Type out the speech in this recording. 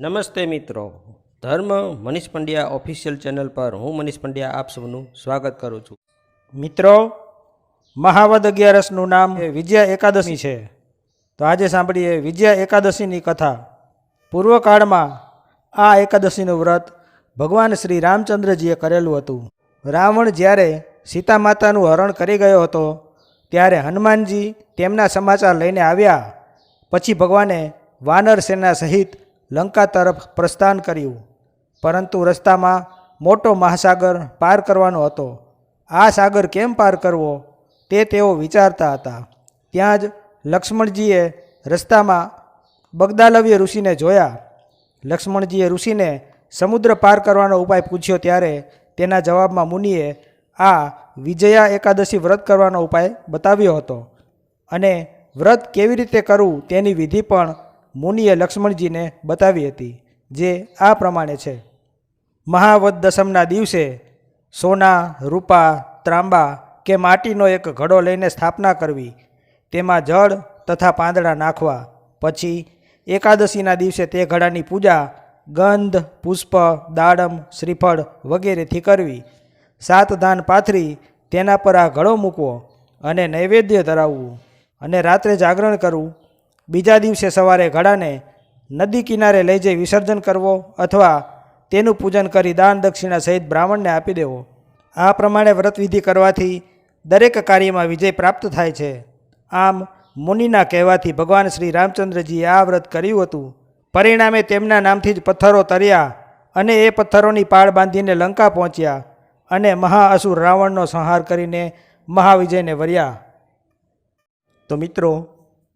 નમસ્તે મિત્રો. ધર્મ મનીષ પંડ્યા ઓફિશિયલ ચેનલ પર હું મનીષ પંડ્યા આપ સૌનું સ્વાગત કરું છું. મિત્રો, મહાવદ અગિયારસનું નામ એ વિજયા એકાદશી છે. તો આજે સાંભળીએ વિજયા એકાદશીની કથા. પૂર્વકાળમાં આ એકાદશીનું વ્રત ભગવાન શ્રી રામચંદ્રજીએ કરેલું હતું. રાવણ જ્યારે સીતા માતાનું હરણ કરી ગયો હતો, ત્યારે હનુમાનજી તેમના સમાચાર લઈને આવ્યા. પછી ભગવાને વાનર સેના સહિત લંકા તરફ પ્રસ્થાન કર્યું. પરંતુ રસ્તામાં મોટો મહાસાગર પાર કરવાનો હતો. આ સાગર કેમ પાર કરવો તે તેઓ વિચારતા હતા. ત્યાં જ લક્ષ્મણજીએ રસ્તામાં બગદાલવ્ય ઋષિને જોયા. લક્ષ્મણજીએ ઋષિને સમુદ્ર પાર કરવાનો ઉપાય પૂછ્યો ત્યારે તેના જવાબમાં મુનિએ આ વિજયા એકાદશી વ્રત કરવાનો ઉપાય બતાવ્યો હતો. અને વ્રત કેવી રીતે કરવું તેની વિધિ પણ મુનિએ લક્ષ્મણજીને બતાવી હતી, જે આ પ્રમાણે છે. મહાવદ દસમના દિવસે સોના, રૂપા, ત્રાંબા કે માટીનો એક ઘડો લઈને સ્થાપના કરવી, તેમાં જળ તથા પાંદડા નાખવા, પછી એકાદશીના દિવસે તે ઘડાની પૂજા, ગંધ, પુષ્પ, દાડમ, શ્રીફળ વગેરેથી કરવી. સાત ધાન પાથરી તેના પર આ ઘડો મૂકવો અને નૈવેદ્ય ધરાવવું અને રાત્રે જાગરણ કરવું બીજા દિવસે સવારે ઘડાને નદી કિનારે લઈ જઈ વિસર્જન કરવો અથવા તેનું પૂજન કરી દાન દક્ષિણા સહિત બ્રાહ્મણને આપી દેવો. આ પ્રમાણે વ્રતવિધિ કરવાથી દરેક કાર્યમાં વિજય પ્રાપ્ત થાય છે. આમ મુનિના કહેવાથી ભગવાન શ્રી રામચંદ્રજીએ આ વ્રત કર્યું હતું. પરિણામે તેમના નામથી જ પથ્થરો તર્યા અને એ પથ્થરોની પાળ બાંધીને લંકા પહોંચ્યા અને મહાઅસુર રાવણનો સંહાર કરીને મહાવિજયને વર્યા. તો મિત્રો